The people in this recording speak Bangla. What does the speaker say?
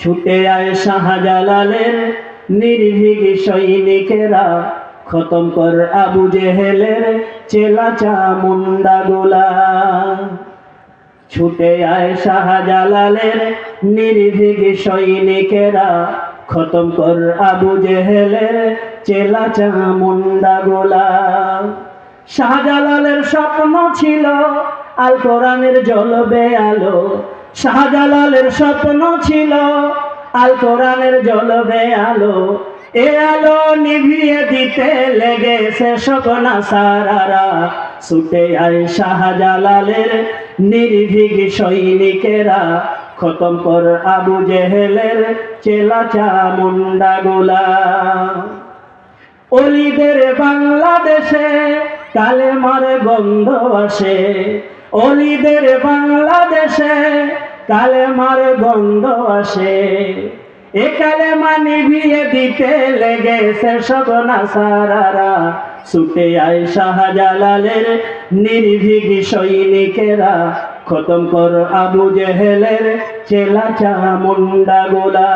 ছুটে আয় শাহজালালের নির্ভীক সৈনিকেরা। খতম কর আবু জেহেলের চেলা চা মুন্ডা গোলা। ছুটে আয় শাহজালালের নির্ভীক সৈনিকেরা। খতম কর আবু জেহেলের চেলা চা মুন্ডা গোলা। শাহজালালের স্বপ্ন ছিল আল কোরআনের জ্বলবে আলো শাহজালালের স্বপ্ন ছিল আল কোরআনের জ্বলবে আলো। এ আলো নিভিয়ে দিতে লেগেছে সকনা সারারা। ছুটে আয় শাহজালালের নির্ভীক সৈনিকেরা। খতম কর আবু জেহেলের চেলা চামুন্ডা গোলা অলিদের বাংলাদেশে কালে মারে গন্ধ আসে। অলিদের বাংলাদেশে কালে মারে গন্ধ আসে। এ কালে মানি বিয়ে দিতে লেগেছে সগনা সারারা ছুটে আয় শাহজালালের নির্ভীক সৈনিকেরা। খতম কর আবু জেহেলের চেলা চা মুন্ডা গোলা